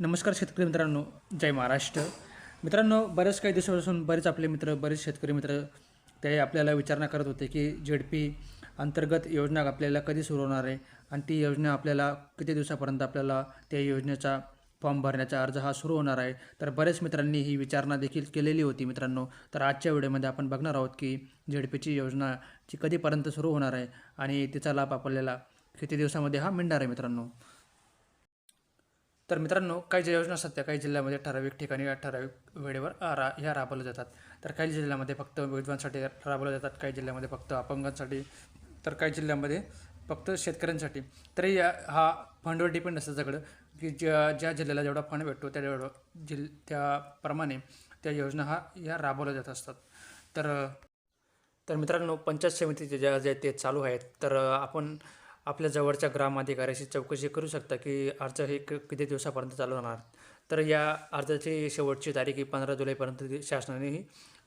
नमस्कार शेतकरी मित्रांनो जय महाराष्ट्र. मित्रांनो बऱ्याच काही दिवसापासून बरेच आपले मित्र बरेच शेतकरी मित्र ते आपल्याला विचारणा करत होते की झेडपी अंतर्गत योजना आपल्याला कधी सुरू होणार आहे आणि ती योजना आपल्याला किती दिवसापर्यंत आपल्याला त्या योजनेचा फॉर्म भरण्याचा अर्ज हा सुरू होणार आहे? तर बऱ्याच मित्रांनी ही विचारणा देखील केलेली होती मित्रांनो. तर आजच्या व्हिडिओमध्ये आपण बघणार आहोत की झेडपीची योजनाची कधीपर्यंत सुरू होणार आहे आणि तिचा लाभ आपल्याला किती दिवसामध्ये हा मिळणार आहे मित्रांनो? तर मित्रांनो काही ज्या योजना असतात त्या काही जिल्ह्यामध्ये ठराविक ठिकाणी या ठराविक वेळेवर रा ह्या राबवल्या जातात. तर काही जिल्ह्यामध्ये फक्त विधवांसाठी राबवल्या जातात काही जिल्ह्यामध्ये फक्त अपंगांसाठी तर काही जिल्ह्यामध्ये फक्त शेतकऱ्यांसाठी. तरी या हा फंडवर डिपेंड असतं सगळं की ज्या ज्या जिल्ह्याला जेवढा फंड भेटतो त्या जेवढं जिल त्याप्रमाणे त्या योजना हा या राबवल्या जात असतात. तर तर मित्रांनो पंचायत समितीचे ज्या जे ते चालू आहेत. तर आपण आपल्या जवळच्या ग्रामाधिकाऱ्याशी चौकशी करू शकता की अर्ज हे क किती दिवसापर्यंत चालू होणार तर या अर्जाची शेवटची तारीख ही पंधरा जुलैपर्यंत शासनाने ही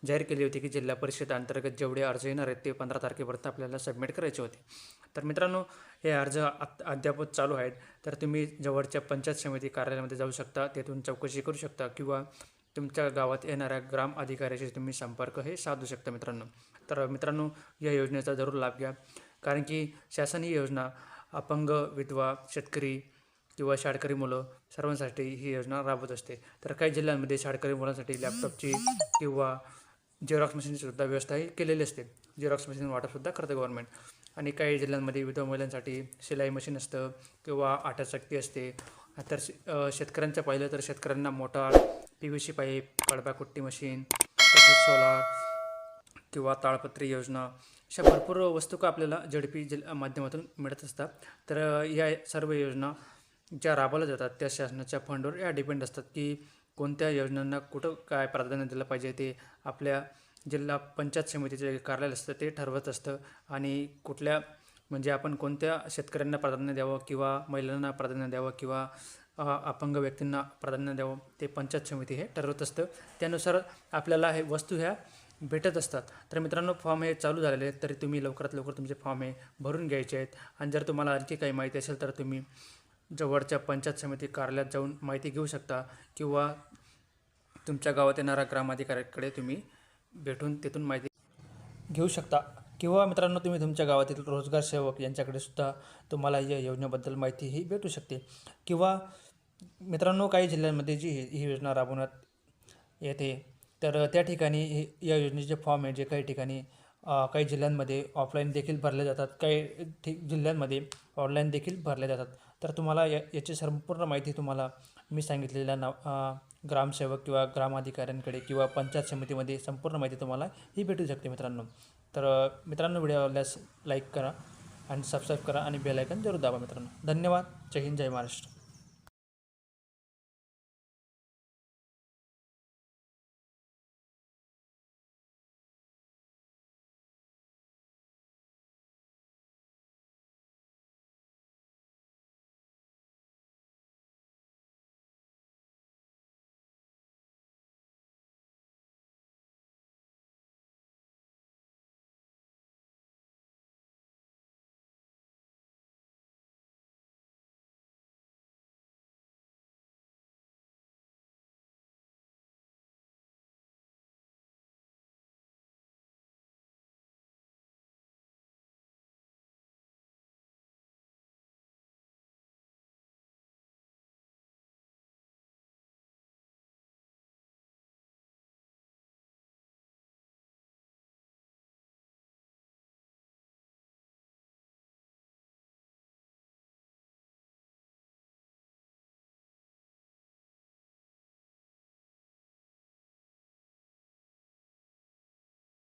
जाहीर केली होती की जिल्हा परिषद अंतर्गत जेवढे अर्ज येणार आहेत ते पंधरा तारखेपर्यंत आपल्याला सबमिट करायचे होते. तर मित्रांनो हे अर्ज आत अद्याप चालू आहेत. तर तुम्ही जवळच्या पंचायत समिती कार्यालयामध्ये जाऊ शकता. तेथून चौकशी करू शकता किंवा तुमच्या गावात येणाऱ्या ग्राम अधिकाऱ्याशी तुम्ही संपर्क हे साधू शकता मित्रांनो. तर मित्रांनो या योजनेचा जरूर लाभ घ्या. कारण की शासन ही योजना अपंग विधवा शेतकरी किंवा शाळकरी मुलं सर्वांसाठी ही योजना राबवत असते. तर काही जिल्ह्यांमध्ये शाळकरी मुलांसाठी लॅपटॉपची किंवा झेरॉक्स मशीनचीसुद्धा व्यवस्थाही व्यवस्था ही केलेली असते. झेरॉक्स मशीन वाटपसुद्धा करतं गव्हर्नमेंट आणि काही जिल्ह्यांमध्ये विधवा महिलांसाठी शिलाई मशीन असतं किंवा आटाचक्की असते. तर शे- शेतकऱ्यांचं पाहिलं तर शेतकऱ्यांना motor P V C pipe कडबाकुट्टी machine तसेच सोलार किंवा ताळपत्री योजना अशा भरपूर वस्तू का आपल्याला झडपी जिल माध्यमातून मिळत असतात. तर या सर्व योजना ज्या राबवल्या जातात त्या शासनाच्या फंडवर या डिपेंड असतात की कोणत्या योजनांना कुठं काय प्राधान्य दिलं पाहिजे ते आपल्या जिल्हा पंचायत समितीचे कार्यालय असतं ते ठरवत असतं. आणि कुठल्या म्हणजे आपण कोणत्या शेतकऱ्यांना प्राधान्य द्यावं किंवा महिलांना प्राधान्य द्यावं किंवा अपंग व्यक्तींना प्राधान्य द्यावं ते पंचायत समिती हे ठरवत असतं. त्यानुसार आपल्याला हे वस्तू ह्या भेटत असतात. तर मित्रांनो फॉर्म हे चालू झालेले आहेत तरी तुम्ही लवकरात लवकर तुमचे फॉर्म हे भरून घ्यायचे आहेत. आणि जर तुम्हाला आणखी काही माहिती असेल तर तुम्ही जवळच्या पंचायत समिती कार्यालयात जाऊन माहिती घेऊ शकता किंवा तुमच्या गावात येणाऱ्या ग्रामाधिकाऱ्याकडे तुम्ही भेटून तिथून माहिती घेऊ शकता. किंवा मित्रांनो तुम्ही तुमच्या गावातील रोजगार सेवक यांच्याकडे सुद्धा तुम्हाला या योजनेबद्दल माहिती ही भेटू शकते. किंवा मित्रांनो काही जिल्ह्यांमध्ये जी ही ही योजना राबवण्यात येते तर त्या ठिकाणी हे या योजनेचे फॉर्म आहे जे काही ठिकाणी काही जिल्ह्यांमध्ये ऑफलाईन देखील भरले जातात काही ठिक जिल्ह्यांमध्ये ऑनलाईन देखील भरले जातात. तर तुम्हाला या याची संपूर्ण माहिती तुम्हाला मी सांगितलेल्या नाव ग्रामसेवक किंवा ग्रामाधिकाऱ्यांकडे किंवा पंचायत समितीमध्ये संपूर्ण माहिती तुम्हाला ही भेटू शकते मित्रांनो. तर मित्रांनो व्हिडिओ आवडल्यास लाईक करा आणि सबस्क्राईब करा आणि बेल आयकन जरूर दाबा मित्रांनो. धन्यवाद. जय हिंद जय महाराष्ट्र.